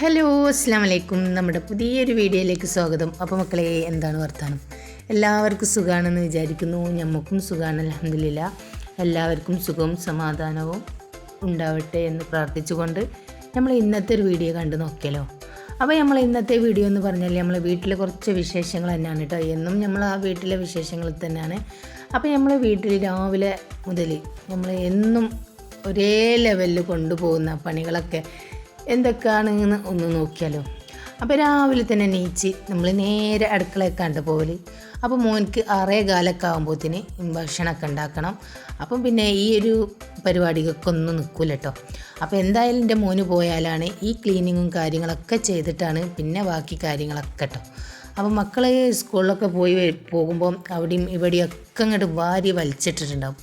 Hello അസ്സാം വലൈക്കും നമ്മുടെ പുതിയൊരു വീഡിയോയിലേക്ക് സ്വാഗതം. അപ്പോൾ മക്കളെ എന്താണ് വർത്താനം? എല്ലാവർക്കും സുഖമാണെന്ന് വിചാരിക്കുന്നു. ഞമ്മക്കും സുഖമാണ് അലഹമില്ല എല്ലാവർക്കും സുഖവും സമാധാനവും ഉണ്ടാവട്ടെ എന്ന് പ്രാർത്ഥിച്ചുകൊണ്ട് നമ്മൾ ഇന്നത്തെ ഒരു വീഡിയോ കണ്ടു നോക്കിയല്ലോ അപ്പോൾ നമ്മൾ ഇന്നത്തെ വീഡിയോ എന്ന് പറഞ്ഞാൽ നമ്മൾ വീട്ടിലെ കുറച്ച് വിശേഷങ്ങൾ തന്നെയാണ് കേട്ടോ എന്നും നമ്മൾ ആ വീട്ടിലെ വിശേഷങ്ങൾ തന്നെയാണ്. അപ്പോൾ നമ്മൾ വീട്ടിൽ രാവിലെ മുതൽ നമ്മൾ എന്നും ഒരേ ലെവലിൽ കൊണ്ടുപോകുന്ന പണികളൊക്കെ എന്തൊക്കെയാണെന്ന് ഒന്ന് നോക്കിയാലോ. അപ്പോൾ രാവിലെ തന്നെ നീച്ച് നമ്മൾ നേരെ അടുക്കളയൊക്കെ കണ്ടു പോകൽ അപ്പോൾ മോനിക്ക് ആറേ കാലൊക്കെ ആകുമ്പോഴത്തേന് ഭക്ഷണമൊക്കെ ഉണ്ടാക്കണം. അപ്പം പിന്നെ ഈ ഒരു പരിപാടികൾക്ക് ഒന്നും നിൽക്കില്ല കേട്ടോ അപ്പോൾ എന്തായാലും എന്റെ മോന് പോയാലാണ് ഈ ക്ലീനിങ്ങും കാര്യങ്ങളൊക്കെ ചെയ്തിട്ടാണ് പിന്നെ ബാക്കി കാര്യങ്ങളൊക്കെ കേട്ടോ അപ്പോൾ മക്കൾ സ്കൂളിലൊക്കെ പോയി പോകുമ്പോൾ അവിടെയും ഇവിടെയും ഒക്കെ അങ്ങോട്ട് വാരി വലിച്ചിട്ടിട്ടുണ്ടാവും.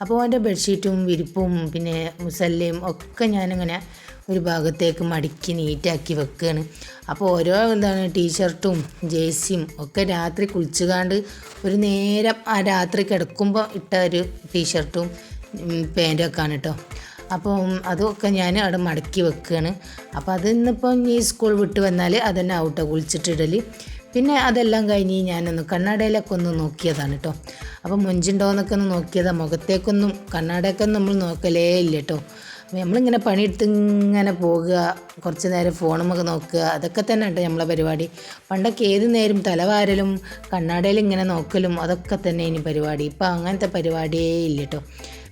അപ്പോൾ അവന്റെ ബെഡ്ഷീറ്റും വിരിപ്പും പിന്നെ മുസല്ലയും ഒക്കെ ഞാനിങ്ങനെ ഒരു ഭാഗത്തേക്ക് മടക്കി നീറ്റാക്കി വെക്കുകയാണ് അപ്പോൾ ഓരോ എന്താണ് ടീഷർട്ടും ജേഴ്സിയും ഒക്കെ രാത്രി കുളിച്ചുകാണ്ട് ഒരു നേരം ആ രാത്രി കിടക്കുമ്പോൾ ഇട്ട ഒരു ടീഷർട്ടും പാന്റും ഒക്കെ ആണ് കേട്ടോ. അപ്പം അതൊക്കെ ഞാൻ അവിടെ മടക്കി വെക്കുകയാണ് അപ്പോൾ അത് ഈ സ്കൂൾ വിട്ട് വന്നാൽ അതന്നെ ഔട്ടോ കുളിച്ചിട്ടിടൽ പിന്നെ അതെല്ലാം കഴിഞ്ഞ് ഞാനൊന്ന് കണ്ണാടയിലൊക്കെ ഒന്ന് നോക്കിയതാണ് കേട്ടോ. അപ്പം മൊഞ്ചുണ്ടോയെന്നൊക്കെ ഒന്ന് നോക്കിയതാണ് മുഖത്തേക്കൊന്നും കണ്ണാടയൊക്കെ നമ്മൾ നോക്കലേ ഇല്ല കേട്ടോ. അപ്പോൾ നമ്മളിങ്ങനെ പണിയെടുത്ത് ഇങ്ങനെ പോകുക കുറച്ച് നേരം ഫോണുമൊക്കെ നോക്കുക അതൊക്കെ തന്നെ കേട്ടോ നമ്മളെ പരിപാടി. പണ്ടൊക്കെ ഏത് നേരം തലവാരലും കണ്ണാടയിൽ ഇങ്ങനെ നോക്കലും അതൊക്കെ തന്നെ ഇനി പരിപാടി. ഇപ്പം അങ്ങനത്തെ പരിപാടിയേ ഇല്ല കേട്ടോ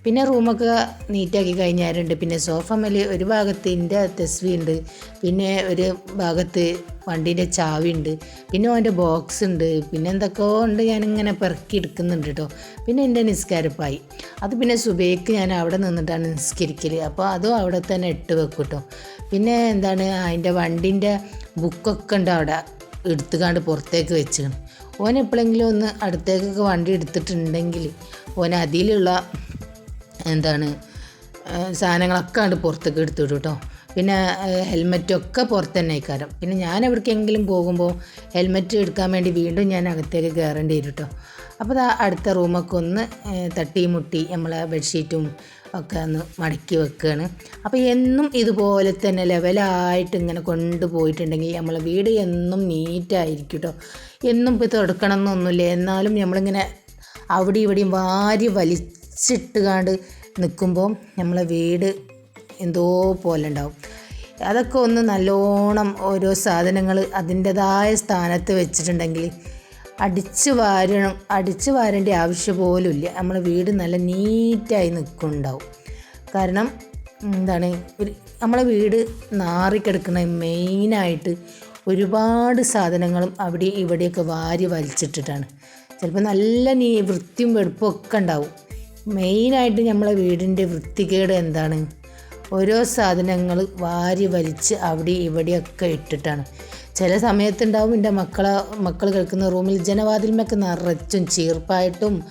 പിന്നെ റൂമൊക്കെ നീറ്റാക്കി കഴിഞ്ഞാലുണ്ട് പിന്നെ സോഫ മേൽ ഒരു ഭാഗത്ത് എന്റെ തെസ്വി ഉണ്ട് പിന്നെ ഒരു ഭാഗത്ത് വണ്ടീന്റെ ചാവി ഉണ്ട് പിന്നെ അവന്റെ ബോക്സ് ഉണ്ട് പിന്നെ എന്തൊക്കെയോ ഉണ്ട് ഞാനിങ്ങനെ പെറുക്കി എടുക്കുന്നുണ്ട് കേട്ടോ പിന്നെ എന്റെ നിസ്കാരപ്പായി. അത് പിന്നെ സുബേക്ക് ഞാൻ അവിടെ നിന്നിട്ടാണ് നിസ്കരിക്കൽ അപ്പോൾ അതും അവിടെ തന്നെ ഇട്ട് വെക്കും കേട്ടോ പിന്നെ എന്താണ് അതിന്റെ വണ്ടീന്റെ ബുക്കൊക്കെ ഉണ്ട് അവിടെ എടുത്തുകാണ്ട് പുറത്തേക്ക് വെച്ചാണ്. ഓൻ എപ്പോഴെങ്കിലും ഒന്ന് അടുത്തേക്കൊക്കെ വണ്ടി എടുത്തിട്ടുണ്ടെങ്കിൽ ഓൻ അതിലുള്ള എന്താണ് സാധനങ്ങളൊക്കെ അങ്ങോട്ട് പുറത്തേക്ക് എടുത്തു വിടും കേട്ടോ പിന്നെ ഹെൽമെറ്റൊക്കെ പുറത്ത് തന്നെ ആയിക്കാരം. പിന്നെ ഞാൻ എവിടേക്കെങ്കിലും പോകുമ്പോൾ ഹെൽമെറ്റ് എടുക്കാൻ വേണ്ടി വീണ്ടും ഞാൻ അകത്തേക്ക് കയറേണ്ടി വരും കേട്ടോ അപ്പോൾ ആ അടുത്ത റൂമൊക്കെ ഒന്ന് തട്ടി മുട്ടി നമ്മളെ ബെഡ്ഷീറ്റും ഒക്കെ ഒന്ന് മടക്കി വെക്കുകയാണ് അപ്പോൾ എന്നും ഇതുപോലെ തന്നെ ലെവലായിട്ട് ഇങ്ങനെ കൊണ്ടുപോയിട്ടുണ്ടെങ്കിൽ നമ്മളെ വീട് എന്നും നീറ്റായിരിക്കും കേട്ടോ എന്നും ഇപ്പോൾ തുടക്കണം എന്നൊന്നുമില്ല എന്നാലും നമ്മളിങ്ങനെ അവിടെ ഇവിടെയും വാരി വലിച്ചിട്ടുകാണ്ട് നിൽക്കുമ്പോൾ നമ്മളെ വീട് എന്തോ പോലെ ഉണ്ടാവും. അതൊക്കെ ഒന്ന് നല്ലോണം ഓരോ സാധനങ്ങൾ അതിന്റെതായ സ്ഥാനത്ത് വെച്ചിട്ടുണ്ടെങ്കിൽ അടിച്ച് വാരണം അടിച്ച് വാരേണ്ട ആവശ്യം പോലും ഇല്ല. നമ്മളെ വീട് നല്ല നീറ്റായി നിൽക്കുന്നുണ്ടാവും. കാരണം എന്താണ് ഒരു നമ്മളെ വീട് നാറിക്കിടക്കുന്ന മെയിനായിട്ട് ഒരുപാട് സാധനങ്ങളും അവിടെ ഇവിടെയൊക്കെ വാരി വലിച്ചിട്ടിട്ടാണ്. ചിലപ്പോൾ നല്ല നീ വൃത്തിയും വെടുപ്പും ഒക്കെ ഉണ്ടാവും. മെയിനായിട്ട് നമ്മളെ വീടിന്റെ വൃത്തികേട് എന്താണ്? ഓരോ സാധനങ്ങൾ വാരി വലിച്ച് അവിടെ ഇവിടെയൊക്കെ ഇട്ടിട്ടാണ്. ചില സമയത്തുണ്ടാവും എന്റെ മക്കളെ മക്കൾ കേൾക്കുന്ന റൂമിൽ ജനവാതിൽമൊക്കെ നിറച്ചും ചീർപ്പായിട്ടും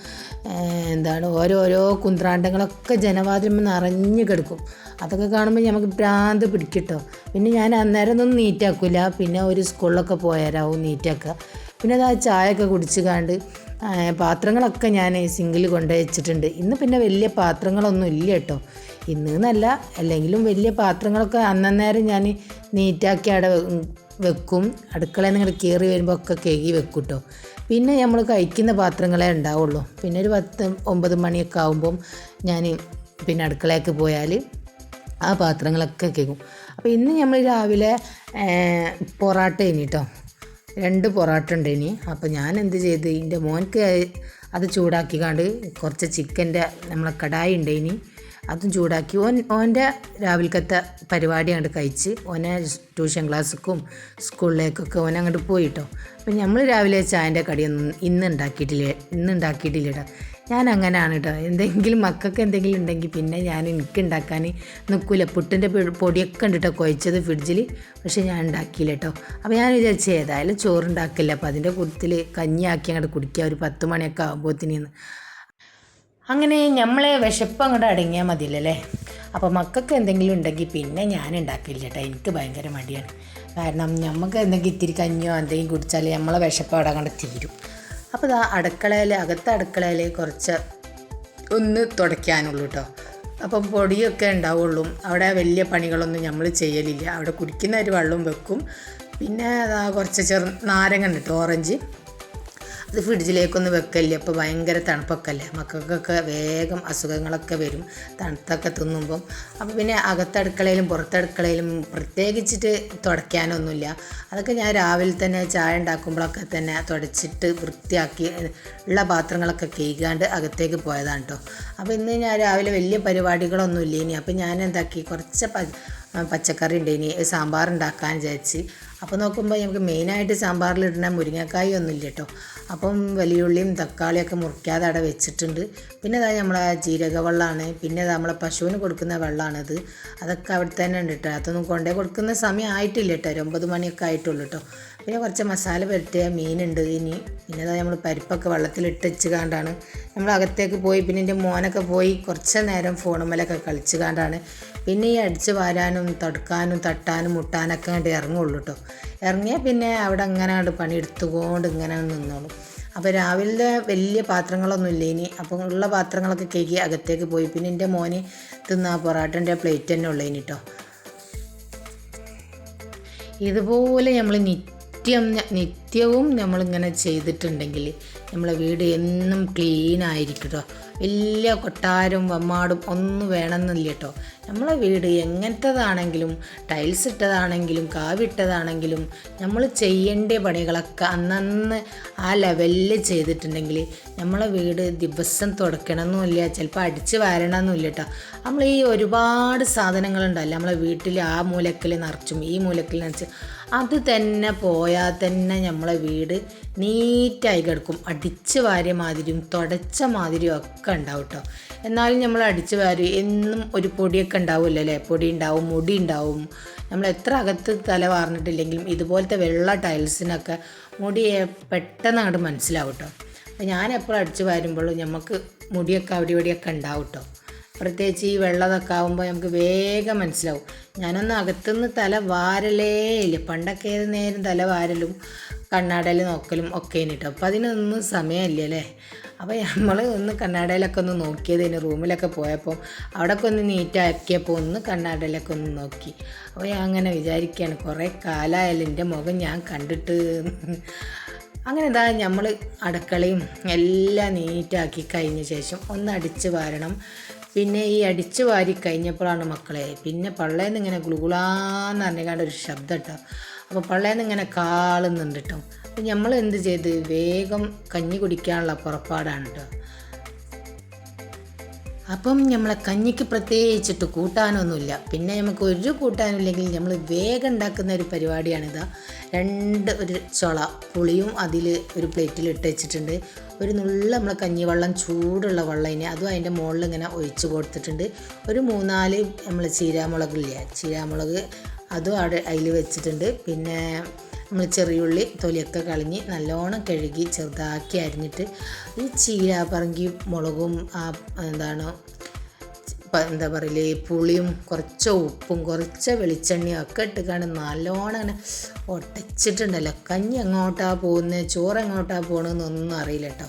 എന്താണ് ഓരോരോ കുന്ത്രാണ്ടങ്ങളൊക്കെ ജനവാതിൽമ നിറഞ്ഞു കിടക്കും. അതൊക്കെ കാണുമ്പോൾ നമുക്ക് ഭ്രാന്ത് പിടിക്കട്ടോ. പിന്നെ ഞാൻ അന്നേരം ഒന്നും നീറ്റാക്കില്ല പിന്നെ ഒരു സ്കൂളിലൊക്കെ പോയാലാവും നീറ്റാക്കുക. പിന്നെ അത് ആ ചായയൊക്കെ കുടിച്ച് കാണ്ട് പാത്രങ്ങളൊക്കെ ഞാൻ സിങ്കിൽ കൊണ്ടു വെച്ചിട്ടുണ്ട് ഇന്ന് പിന്നെ വലിയ പാത്രങ്ങളൊന്നും ഇല്ല കേട്ടോ. ഇന്ന് എന്നല്ല അല്ലെങ്കിലും വലിയ പാത്രങ്ങളൊക്കെ അന്നേരം ഞാൻ നീറ്റാക്കി അവിടെ വെക്കും. അടുക്കളയിൽ നിന്ന് ഇങ്ങോട്ട് കയറി വരുമ്പോൾ ഒക്കെ കേകി വെക്കും കേട്ടോ പിന്നെ നമ്മൾ കഴിക്കുന്ന പാത്രങ്ങളെ ഉണ്ടാവുള്ളൂ. പിന്നെ ഒരു പത്ത് ഒമ്പത് മണിയൊക്കെ ആകുമ്പം ഞാൻ പിന്നെ അടുക്കളയൊക്കെ പോയാൽ ആ പാത്രങ്ങളൊക്കെ കേൾക്കും അപ്പോൾ ഇന്ന് നമ്മൾ രാവിലെ പൊറാട്ട കേട്ടോ രണ്ട് പൊറോട്ട ഉണ്ട് ഇനി. അപ്പോൾ ഞാൻ എന്ത് ചെയ്ത് എന്റെ മോൻക്ക് അത് ചൂടാക്കിക്കാണ്ട് കുറച്ച് ചിക്കന്റെ നമ്മളെ കടായി ഉണ്ട് ഇനി അതും ചൂടാക്കി. ഓൻ ഓന്റെ രാവിലത്തെ പരിപാടി അങ്ങോട്ട് കഴിച്ച് ഓനെ ട്യൂഷൻ ക്ലാസ്സിക്കും സ്കൂളിലേക്കൊക്കെ ഓൻ അങ്ങോട്ട് പോയിട്ടോ. അപ്പം നമ്മൾ രാവിലെ ചായന്റെ കടിയൊന്നും ഇന്ന് ഉണ്ടാക്കിയിട്ടില്ല ഇന്ന് ഉണ്ടാക്കിയിട്ടില്ല കേട്ടോ ഞാൻ അങ്ങനെയാണ് കേട്ടോ എന്തെങ്കിലും മക്കൾക്ക് എന്തെങ്കിലും ഉണ്ടെങ്കിൽ പിന്നെ ഞാൻ എനിക്ക് ഉണ്ടാക്കാൻ നിൽക്കില്ല പുട്ടിന്റെ പൊടിയൊക്കെ ഉണ്ട് കുഴച്ചത് ഫ്രിഡ്ജിൽ പക്ഷേ ഞാൻ ഉണ്ടാക്കിയില്ല കേട്ടോ അപ്പോൾ ഞാൻ വിചാരിച്ചു ഏതായാലും ചോറുണ്ടാക്കില്ല. അപ്പോൾ അതിന്റെ കൂട്ടത്തിൽ കഞ്ഞിയാക്കി അങ്ങോട്ട് കുടിക്കുക. ഒരു പത്ത് മണിയൊക്കെ ആകുമ്പോഴത്തേന് അങ്ങനെ നമ്മളെ വിശപ്പ് അങ്ങോട്ട് അടങ്ങിയാൽ മതിയല്ലേ അപ്പോൾ മക്കൾക്ക് എന്തെങ്കിലും ഉണ്ടെങ്കിൽ പിന്നെ ഞാൻ ഉണ്ടാക്കില്ല കേട്ടോ. എനിക്ക് ഭയങ്കര മടിയാണ്. കാരണം നമുക്ക് എന്തെങ്കിലും ഇത്തിരി കഞ്ഞോ എന്തെങ്കിലും കുടിച്ചാൽ നമ്മളെ വിശപ്പ് അവിടെ അങ്ങോട്ട് തീരും. അപ്പോൾ ഇതാ അടുക്കളയിൽ അകത്തെ അടുക്കളയിൽ കുറച്ച് ഒന്ന് തുടയ്ക്കാനുള്ളൂ കേട്ടോ. അപ്പം പൊടിയൊക്കെ ഉണ്ടാവുള്ളൂ. അവിടെ വലിയ പണികളൊന്നും നമ്മൾ ചെയ്യലില്ല. അവിടെ കുടിക്കുന്ന ഒരു വെള്ളം വെക്കും. പിന്നെ അതാ കുറച്ച് ചെറു നാരങ്ങ ഉണ്ട് ഓറഞ്ച്. അത് ഫ്രിഡ്ജിലേക്കൊന്നും വെക്കല്ലേ അപ്പോൾ ഭയങ്കര തണുപ്പൊക്കെ അല്ലേ മക്കൾക്കൊക്കെ വേഗം അസുഖങ്ങളൊക്കെ വരും. തണുത്തൊക്കെ തിന്നുമ്പം. അപ്പോൾ പിന്നെ അകത്തടുക്കളയിലും പുറത്തടുക്കളയിലും പ്രത്യേകിച്ചിട്ട് തുടയ്ക്കാനൊന്നുമില്ല. അതൊക്കെ ഞാൻ രാവിലെ തന്നെ ചായ ഉണ്ടാക്കുമ്പോഴൊക്കെ തന്നെ തുടച്ചിട്ട് വൃത്തിയാക്കി ഉള്ള പാത്രങ്ങളൊക്കെ കഴുകാണ്ട് അകത്തേക്ക് പോയതാണ് കേട്ടോ അപ്പോൾ ഇന്ന് ഞാൻ രാവിലെ വലിയ പരിപാടികളൊന്നും ഇല്ല ഇനി അപ്പോൾ ഞാൻ എന്താക്കി കുറച്ച് പച്ചക്കറി ഉണ്ട് ഇനി സാമ്പാർ ഉണ്ടാക്കാൻ വിചാരിച്ച്. അപ്പോൾ നോക്കുമ്പോൾ നമുക്ക് മെയിനായിട്ട് സാമ്പാറിലിടുന്ന മുരിങ്ങക്കായ ഒന്നുമില്ല കേട്ടോ അപ്പം വലിയുള്ളിയും തക്കാളിയൊക്കെ മുറിക്കാതെ അവിടെ വെച്ചിട്ടുണ്ട്. പിന്നെ അതായത് നമ്മളെ ജീരക വെള്ളമാണ് പിന്നെ നമ്മളെ പശുവിന് കൊടുക്കുന്ന വെള്ളമാണിത് അതൊക്കെ അവിടെ തന്നെ ഉണ്ട് കേട്ടോ അതൊന്നും കൊണ്ടേ കൊടുക്കുന്ന സമയം ആയിട്ടില്ല കേട്ടോ ഒരു ഒമ്പത് മണിയൊക്കെ ആയിട്ടുള്ളൂ കേട്ടോ പിന്നെ കുറച്ച് മസാല പുരട്ടിയ മീനുണ്ട് ഇനി. പിന്നെ അതായത് നമ്മൾ പരിപ്പൊക്കെ വെള്ളത്തിലിട്ട് വെച്ച് കാണ്ടാണ് നമ്മൾ അകത്തേക്ക് പോയി പിന്നെ എന്റെ മോനൊക്കെ പോയി കുറച്ച് നേരം ഫോണുമ്മലൊക്കെ കളിച്ച് കാണ്ടാണ് പിന്നെ ഈ അടിച്ച് വാരാനും തടുക്കാനും തട്ടാനും മുട്ടാനൊക്കെ വേണ്ടി ഇറങ്ങുള്ളൂ കേട്ടോ ഇറങ്ങിയാൽ പിന്നെ അവിടെ അങ്ങനെ പണി പണിയെടുത്തുകൊണ്ട് ഇങ്ങനെ നിന്നോളൂ. അപ്പോൾ രാവിലെ വലിയ പാത്രങ്ങളൊന്നും ഇല്ല ഇനി. അപ്പോൾ ഉള്ള പാത്രങ്ങളൊക്കെ കേക്കി അകത്തേക്ക് പോയി. പിന്നെ എന്റെ മോന് തിന്നാ പൊറാട്ടന്റെ പ്ലേറ്റ് തന്നെ ഉള്ളൂ ഇനി കേട്ടോ ഇതുപോലെ നമ്മൾ നിത്യം നിത്യവും നമ്മളിങ്ങനെ ചെയ്തിട്ടുണ്ടെങ്കിൽ നമ്മളെ വീട് എന്നും ക്ലീൻ ആയിരിക്കും കേട്ടോ വലിയ കൊട്ടാരും വമ്മാടും ഒന്നും വേണമെന്നില്ല കേട്ടോ. നമ്മളെ വീട് എങ്ങനത്തതാണെങ്കിലും ടൈൽസ് ഇട്ടതാണെങ്കിലും കാവിട്ടതാണെങ്കിലും നമ്മൾ ചെയ്യേണ്ട പണികളൊക്കെ അന്നന്ന് ആ ലെവലിൽ ചെയ്തിട്ടുണ്ടെങ്കിൽ നമ്മളെ വീട് ദിവസം തുടക്കണമെന്നില്ല ചിലപ്പോൾ അടിച്ച് വാരണമെന്നില്ല കേട്ടോ. നമ്മൾ ഈ ഒരുപാട് സാധനങ്ങളുണ്ടല്ലോ നമ്മളെ വീട്ടിൽ ആ മൂലക്കൽ നിറച്ചും ഈ മൂലക്കൽ നിറച്ചും അത് തന്നെ പോയാൽ തന്നെ നമ്മളെ വീട് നീറ്റായി കിടക്കും. അടിച്ച് വാരിയ മാതിരിയും തുടച്ച മാതിരിയും ഒക്കെ ഉണ്ടാവും കേട്ടോ എന്നാലും നമ്മൾ അടിച്ച് വാരി എന്നും ഒരു പൊടിയൊക്കെ ഉണ്ടാവുമല്ലോ അല്ലേ പൊടി ഉണ്ടാവും മുടി ഉണ്ടാവും. നമ്മൾ എത്ര അകത്ത് തല വാർന്നിട്ടില്ലെങ്കിലും ഇതുപോലത്തെ വെള്ള ടൈൽസിനൊക്കെ മുടി പെട്ടെന്ന് അങ്ങോട്ട് മനസ്സിലാവും കേട്ടോ ഞാൻ എപ്പോഴും അടിച്ച് വാരുമ്പോഴും നമുക്ക് മുടിയൊക്കെ അവിടെ ഇവിടെയൊക്കെ ഉണ്ടാവും കേട്ടോ പ്രത്യേകിച്ച് ഈ വെള്ളമൊക്കെ ആകുമ്പോൾ നമുക്ക് വേഗം മനസ്സിലാവും. ഞാനൊന്ന് അകത്തുനിന്ന് തല വാരലേ ഇല്ല. പണ്ടൊക്കെ ഏത് നേരം തല വാരലും കണ്ണാടയിൽ നോക്കലും ഒക്കെ കേട്ടോ അപ്പോൾ അതിനൊന്നും സമയമില്ല അല്ലേ? അപ്പോൾ നമ്മൾ ഒന്ന് കണ്ണാടയിലൊക്കെ ഒന്ന് നോക്കിയത് നോക്കിയതിന് റൂമിലൊക്കെ പോയപ്പോൾ അവിടെയൊക്കെ ഒന്ന് നീറ്റാക്കിയപ്പോൾ ഒന്ന് കണ്ണാടയിലൊക്കെ ഒന്ന് നോക്കി. അപ്പോൾ ഞാൻ അങ്ങനെ വിചാരിക്കുകയാണ് കുറേ കാലമായാലും എന്റെ മുഖം ഞാൻ കണ്ടിട്ട്. അങ്ങനെ ഇതാ നമ്മൾ അടുക്കളയും എല്ലാം നീറ്റാക്കി കഴിഞ്ഞ ശേഷം ഒന്ന് അടിച്ച് വാരണം. പിന്നെ ഈ അടിച്ചു വാരി കഴിഞ്ഞപ്പോഴാണ് മക്കളെ പിന്നെ പള്ളേന്ന് ഇങ്ങനെ ഗുളുകുളാന്ന് പറഞ്ഞാണ്ട് ഒരു ശബ്ദം കേട്ടോ അപ്പോൾ പള്ളേന്ന് ഇങ്ങനെ കാളുന്നുണ്ട് കേട്ടോ അപ്പം നമ്മൾ എന്ത് ചെയ്ത്? വേഗം കഞ്ഞി കുടിക്കാനുള്ള പുറപ്പാടാണ് കേട്ടോ അപ്പം നമ്മളെ കഞ്ഞിക്ക് പ്രത്യേകിച്ചിട്ട് കൂട്ടാനൊന്നുമില്ല. പിന്നെ നമുക്ക് ഒരു കൂട്ടാനില്ലെങ്കിൽ നമ്മൾ വേഗം ഉണ്ടാക്കുന്ന ഒരു പരിപാടിയാണിത്. രണ്ട് ഒരു ചൊള പുളിയും അതിൽ ഒരു പ്ലേറ്റിൽ ഇട്ട് വെച്ചിട്ടുണ്ട്. ഒരു നുള്ള നമ്മളെ കഞ്ഞി കഞ്ഞിവെള്ളം ചൂടുള്ള വെള്ളം ഇനി അതും അതിന്റെ മുകളിൽ ഇങ്ങനെ ഒഴിച്ച് കൊടുത്തിട്ടുണ്ട്. ഒരു മൂന്നാൽ നമ്മൾ ചീരാമുളകില്ല ചീരാമുളക് അതും അവിടെ അതിൽ വെച്ചിട്ടുണ്ട്. പിന്നെ നമ്മൾ ചെറിയുള്ളി തൊലിയൊക്കെ കളഞ്ഞ് നല്ലോണം കഴുകി ചെറുതാക്കി അരിഞ്ഞിട്ട് ഈ ചീര മുളകും ആ എന്താണ് എന്താ പറയൽ പുളിയും കുറച്ച് ഉപ്പും കുറച്ച് വെളിച്ചെണ്ണയും ഒക്കെ ഇട്ടിക്കാണ് നല്ലോണം അങ്ങനെ ഒട്ടച്ചിട്ടുണ്ടല്ലോ. കഞ്ഞി എങ്ങോട്ടാ പോകുന്നത് ചോറ് എങ്ങോട്ടാ പോകണമെന്നൊന്നും അറിയില്ല കേട്ടോ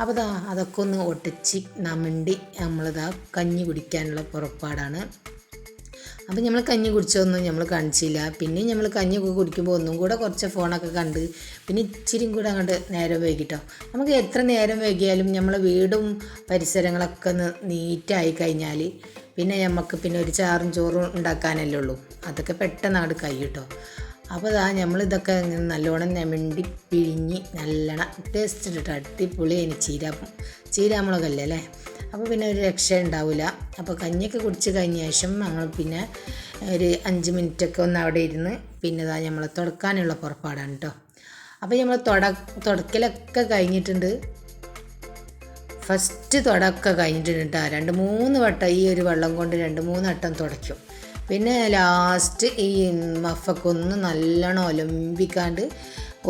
അപ്പോൾ ദാ അതൊക്കെ ഒന്ന് ഒട്ടിച്ച് നമിണ്ടി നമ്മളിതാ കഞ്ഞി കുടിക്കാനുള്ള പുറപ്പാടാണ്. അപ്പം നമ്മൾ കഞ്ഞി കുടിച്ചതൊന്നും നമ്മൾ കാണിച്ചില്ല. പിന്നെ നമ്മൾ കഞ്ഞിയൊക്കെ കുടിക്കുമ്പോൾ ഒന്നും കൂടെ കുറച്ച് ഫോണൊക്കെ കണ്ട് പിന്നെ ഇച്ചിരി കൂടെ അങ്ങോട്ട് നേരം വൈകിട്ടോ. നമുക്ക് എത്ര നേരം വൈകിയാലും നമ്മളെ വീടും പരിസരങ്ങളൊക്കെ ഒന്ന് നീറ്റായി കഴിഞ്ഞാൽ പിന്നെ നമുക്ക് പിന്നെ ഒരു ചാറും ചോറും ഉണ്ടാക്കാനല്ലേ ഉള്ളൂ. അതൊക്കെ പെട്ടെന്ന് അങ്ങോട്ട് കഴിയിട്ടോ. അപ്പോൾ അതാ നമ്മളിതൊക്കെ ഇങ്ങനെ നല്ലോണം നെമണ്ടി പിഴിഞ്ഞ് നല്ലോണം ടേസ്റ്റ് ഇട്ടിട്ട് അടിപൊളി അതിന് ചീര ചീരാമുളകല്ലേ അല്ലേ? അപ്പോൾ പിന്നെ ഒരു രക്ഷ ഉണ്ടാവില്ല അപ്പോൾ കഞ്ഞിയൊക്കെ കുടിച്ച് കഴിഞ്ഞ ശേഷം ഞങ്ങൾ പിന്നെ ഒരു അഞ്ച് മിനിറ്റൊക്കെ ഒന്ന് അവിടെ ഇരുന്ന് പിന്നെ ഇതാ നമ്മൾ തുടക്കാനുള്ള പുറപ്പാടാണ് കേട്ടോ അപ്പോൾ നമ്മൾ തുട തുടക്കലൊക്കെ കഴിഞ്ഞിട്ടുണ്ട്. ഫസ്റ്റ് തുടക്കൊക്കെ കഴിഞ്ഞിട്ടുണ്ട് കേട്ടോ രണ്ട് മൂന്ന് വട്ടം ഈ ഒരു വെള്ളം കൊണ്ട് രണ്ട് മൂന്ന് വട്ടം തുടയ്ക്കും. പിന്നെ ലാസ്റ്റ് ഈ മഫക്കൊന്ന് നല്ലോണം ഒലമ്പിക്കാണ്ട്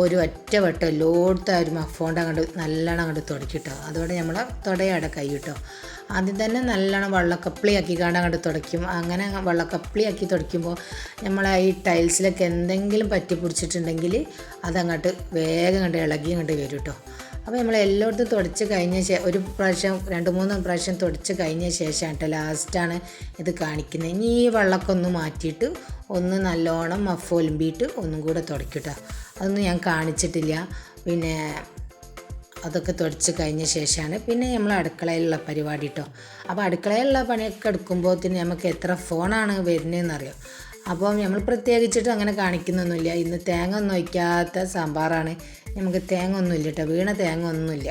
ഒരു ഒറ്റ വട്ടം എല്ലായിടത്തും ഒരു മഫോണ്ട് അങ്ങോട്ട് നല്ലോണം അങ്ങോട്ട് തുടക്കിട്ടോ. അതോടെ നമ്മൾ തുടയാടെ കൈ കിട്ടോ. ആദ്യം തന്നെ നല്ലോണം വെള്ളക്കപ്പിളിയാക്കി കാണാൻ അങ്ങോട്ട് തുടയ്ക്കും. അങ്ങനെ വെള്ളക്കപ്പിളിയാക്കി തുടയ്ക്കുമ്പോൾ നമ്മൾ ഈ ടൈൽസിലൊക്കെ എന്തെങ്കിലും പറ്റി പിടിച്ചിട്ടുണ്ടെങ്കിൽ അതങ്ങോട്ട് വേഗം കണ്ട് ഇളകി അങ്ങോട്ട് വരും കേട്ടോ അപ്പോൾ നമ്മൾ എല്ലായിടത്തും തുടച്ച് കഴിഞ്ഞ ശേഷം ഒരു പ്രാവശ്യം രണ്ട് മൂന്ന് പ്രാവശ്യം തുടച്ച് കഴിഞ്ഞ ശേഷമാണ് കേട്ടോ ലാസ്റ്റാണ് ഇത് കാണിക്കുന്നത് ഇനി ഈ വെള്ളമൊക്കെ ഒന്ന് മാറ്റിയിട്ട് ഒന്ന് നല്ലോണം മഫ് ഒലുമ്പിയിട്ട് ഒന്നും കൂടെ തുടയ്ക്കട്ടോ അതൊന്നും ഞാൻ കാണിച്ചിട്ടില്ല. പിന്നെ അതൊക്കെ തുടച്ച് കഴിഞ്ഞ ശേഷമാണ് പിന്നെ നമ്മൾ അടുക്കളയിലുള്ള പരിപാടി കേട്ടോ അപ്പോൾ അടുക്കളയിലുള്ള പണിയൊക്കെ എടുക്കുമ്പോഴത്തേന് നമുക്ക് എത്ര ഫോണാണ് വരുന്നതെന്നറിയാം അപ്പോൾ നമ്മൾ പ്രത്യേകിച്ചിട്ട് അങ്ങനെ കാണിക്കുന്നൊന്നുമില്ല. ഇന്ന് തേങ്ങ ഒന്നും വയ്ക്കാത്ത സാമ്പാറാണ്. നമുക്ക് തേങ്ങ ഒന്നുമില്ല കേട്ടോ വീണ തേങ്ങ ഒന്നുമില്ല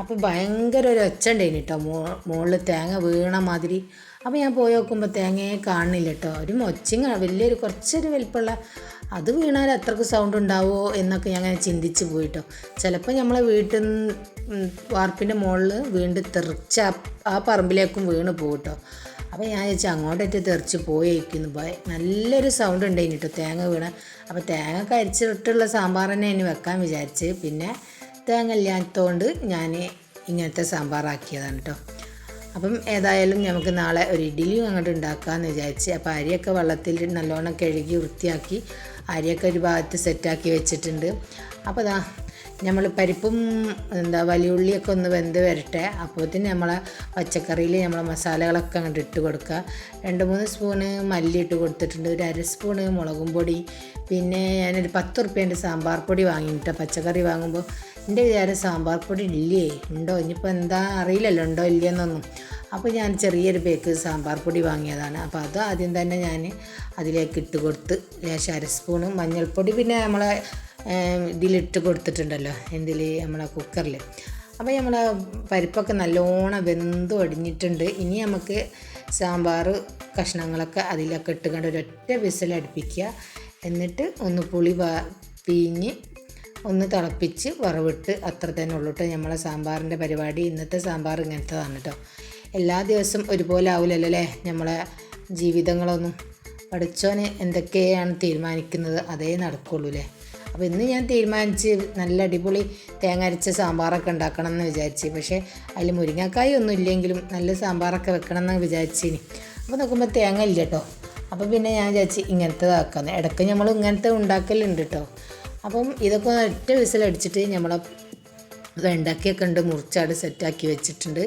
അപ്പോൾ ഭയങ്കര ഒരു ഒച്ച ഉണ്ടായിന് കേട്ടോ മോ മുകളിൽ തേങ്ങ വീണ മാതിരി. അപ്പോൾ ഞാൻ പോയി നോക്കുമ്പോൾ തേങ്ങയെ കാണുന്നില്ല കേട്ടോ ഒരു മൊച്ചിങ്ങ വലിയൊരു കുറച്ചൊരു വലിപ്പമുള്ള അത് വീണാൽ അത്രയ്ക്ക് സൗണ്ട് ഉണ്ടാവുമോ എന്നൊക്കെ ഞാൻ അങ്ങനെ ചിന്തിച്ച് പോയിട്ടോ. ചിലപ്പോൾ നമ്മളെ വീട്ടിൽ നിന്ന് വാർപ്പിന്റെ മുകളിൽ വീണ്ടും തെറിച്ച ആ പറമ്പിലേക്കും വീണ് പോകട്ടോ. കേട്ടോ അപ്പോൾ ഞാൻ ചോദിച്ചാൽ അങ്ങോട്ടേറ്റ് തെറിച്ച് പോയിരിക്കുന്നു പോയി നല്ലൊരു സൗണ്ട് ഉണ്ടായിന് കേട്ടോ തേങ്ങ വീണ. അപ്പോൾ തേങ്ങ കരിച്ചിട്ടുള്ള സാമ്പാർ തന്നെ ഇനി വെക്കാൻ വിചാരിച്ച്. പിന്നെ തേങ്ങ ഇല്ലാത്തതുകൊണ്ട് ഞാൻ ഇങ്ങനത്തെ സാമ്പാറാക്കിയതാണ് കേട്ടോ അപ്പം ഏതായാലും നമുക്ക് നാളെ ഒരു ഇഡ്ഡലിയും അങ്ങോട്ട് ഉണ്ടാക്കാമെന്ന് വിചാരിച്ച് അപ്പോൾ അരിയൊക്കെ വെള്ളത്തിൽ നല്ലോണം കഴുകി വൃത്തിയാക്കി അരിയൊക്കെ ഒരു ഭാഗത്ത് സെറ്റാക്കി വെച്ചിട്ടുണ്ട്. അപ്പോൾ ദാ നമ്മൾ പരിപ്പും എന്താ വലിയുള്ളിയൊക്കെ ഒന്ന് വെന്ത് വരട്ടെ. അപ്പോഴത്തേന് നമ്മളെ പച്ചക്കറിയിൽ നമ്മളെ മസാലകളൊക്കെ അങ്ങോട്ട് ഇട്ട് കൊടുക്കുക രണ്ട് മൂന്ന് സ്പൂണ് മല്ലി ഇട്ട് കൊടുത്തിട്ടുണ്ട്. ഒരു അര സ്പൂണ് മുളകും പൊടി. പിന്നെ ഞാനൊരു പത്ത് ഉറുപ്പ്യന്റെ സാമ്പാർ പൊടി വാങ്ങിയിട്ട് പച്ചക്കറി വാങ്ങുമ്പോൾ എന്റെ വിചാരം സാമ്പാർ പൊടി ഇല്ലേ? ഉണ്ടോ? ഇനിയിപ്പോൾ എന്താ? അറിയില്ലല്ലോ ഉണ്ടോ ഇല്ലയെന്നൊന്നും അപ്പോൾ ഞാൻ ചെറിയൊരു പേക്ക് സാമ്പാർ പൊടി വാങ്ങിയതാണ്. അപ്പോൾ അത് ആദ്യം തന്നെ ഞാൻ അതിലേക്ക് ഇട്ട് കൊടുത്ത് ലേശം അര സ്പൂണ് മഞ്ഞൾപ്പൊടി പിന്നെ നമ്മളെ ഇതിലിട്ട് കൊടുത്തിട്ടുണ്ടല്ലോ എന്തിൽ നമ്മളെ കുക്കറിൽ അപ്പോൾ നമ്മൾ പരിപ്പൊക്കെ നല്ലോണം വെന്ത് ഒടിഞ്ഞിട്ടുണ്ട് ഇനി നമുക്ക് സാമ്പാർ കഷ്ണങ്ങളൊക്കെ അതിലൊക്കെ ഇട്ടുകൊണ്ട് ഒരൊറ്റ വിസിൽ അടുപ്പിക്കുക എന്നിട്ട് ഒന്ന് പുളി പിഴിഞ്ഞ് ഒന്ന് തിളപ്പിച്ച് വറവിട്ട് അത്ര തന്നെ ഉള്ളൂ കേട്ടോ നമ്മളെ സാമ്പാറിന്റെ പരിപാടി. ഇന്നത്തെ സാമ്പാർ ഇങ്ങനത്തതാണ് കേട്ടോ എല്ലാ ദിവസവും ഒരുപോലെ ആവില്ലല്ലോ അല്ലേ നമ്മളെ ജീവിതങ്ങളൊന്നും. പഠിച്ചോന് എന്തൊക്കെയാണ് തീരുമാനിക്കുന്നത്? അതേ നടക്കുള്ളൂ അല്ലേ അപ്പോൾ ഇന്ന് ഞാൻ തീരുമാനിച്ച് നല്ല അടിപൊളി തേങ്ങ അരച്ച സാമ്പാറൊക്കെ ഉണ്ടാക്കണം എന്ന് വിചാരിച്ച്. പക്ഷേ അതിൽ മുരിങ്ങക്കായ ഒന്നും ഇല്ലെങ്കിലും നല്ല സാമ്പാറൊക്കെ വെക്കണം എന്ന് വിചാരിച്ചിനി. അപ്പോൾ നോക്കുമ്പോൾ തേങ്ങ ഇല്ല കേട്ടോ അപ്പോൾ പിന്നെ ഞാൻ വിചാരിച്ച് ഇങ്ങനത്തെ ആക്കാം ഇടയ്ക്ക് നമ്മൾ ഇങ്ങനത്തെ ഉണ്ടാക്കലുണ്ട് കേട്ടോ അപ്പം ഇതൊക്കെ ഒറ്റ വിസിലടിച്ചിട്ട് നമ്മളെ വെണ്ടക്കൊക്കെ ഉണ്ട് മുറിച്ചാട് സെറ്റാക്കി വെച്ചിട്ടുണ്ട്.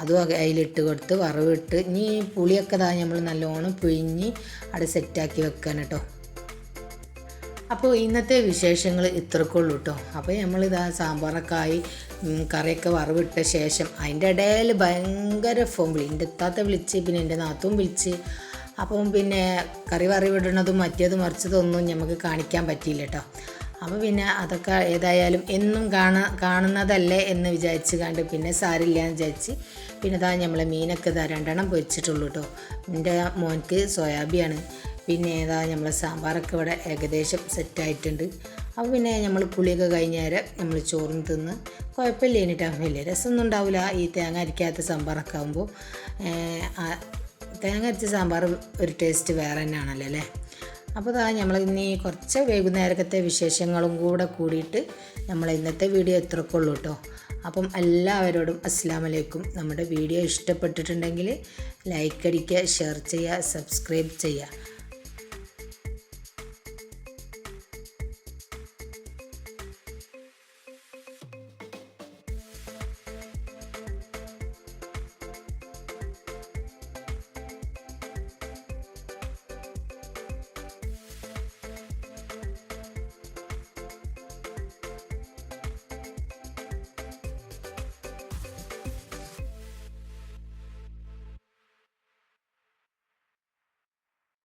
അതും അതിലിട്ട് കൊടുത്ത് വറവിട്ട് ഇനി പുളിയൊക്കെ ഇതാ നമ്മൾ നല്ലോണം പിഴിഞ്ഞ് അവിടെ സെറ്റാക്കി വെക്കാൻ കേട്ടോ അപ്പോൾ ഇന്നത്തെ വിശേഷങ്ങൾ ഇത്രക്കുള്ളൂ കേട്ടോ അപ്പോൾ നമ്മളിതാ സാമ്പാറൊക്കെ ആയി കറിയൊക്കെ വറവിട്ട ശേഷം അതിന്റെ ഇടയിൽ ഭയങ്കര ഫോൺ വിളി എന്റെ എത്താത്ത വിളിച്ച് പിന്നെ എന്റെ നാത്തും വിളിച്ച്. അപ്പം പിന്നെ കറി വറവിടണതും മറ്റേതും മറിച്ചതൊന്നും നമുക്ക് കാണിക്കാൻ പറ്റിയില്ല കേട്ടോ അപ്പോൾ പിന്നെ അതൊക്കെ ഏതായാലും എന്നും കാണ കാണുന്നതല്ലേ എന്ന് വിചാരിച്ച് കണ്ട് പിന്നെ സാരില്ല എന്ന് വിചാരിച്ച് പിന്നെ ഇതാ നമ്മളെ മീനൊക്കെ ഇതാ രണ്ടെണ്ണം പൊരിച്ചിട്ടുള്ളൂ കേട്ടോ എന്റെ മോൻക്ക് സോയാബിയാണ്. പിന്നെ ഏതാ നമ്മളെ സാമ്പാറൊക്കെ ഇവിടെ ഏകദേശം സെറ്റായിട്ടുണ്ട്. അപ്പോൾ പിന്നെ നമ്മൾ പുളിയൊക്കെ കഴിഞ്ഞേരം നമ്മൾ ചോറും തിന്ന് കുഴപ്പമില്ല ഇനിട്ടാ വലിയ രസമൊന്നും ഉണ്ടാവില്ല ഈ തേങ്ങ അരിക്കാത്ത സാമ്പാറൊക്കെ ആകുമ്പോൾ തേങ്ങ അരച്ച സാമ്പാർ ഒരു ടേസ്റ്റ് വേറെ തന്നെയാണല്ലോ അല്ലേ? അപ്പോൾ ഇതാ നമ്മൾ ഇനി കുറച്ച് വൈകുന്നേരത്തെ വിശേഷങ്ങളും കൂടെ കൂടിയിട്ട് നമ്മൾ ഇന്നത്തെ വീഡിയോ എത്രക്കുള്ളൂ കേട്ടോ അപ്പം എല്ലാവരോടും അസ്സാം വലൈക്കും നമ്മുടെ വീഡിയോ ഇഷ്ടപ്പെട്ടിട്ടുണ്ടെങ്കിൽ ലൈക്ക് അടിക്കുക ഷെയർ ചെയ്യുക സബ്സ്ക്രൈബ് ചെയ്യുക.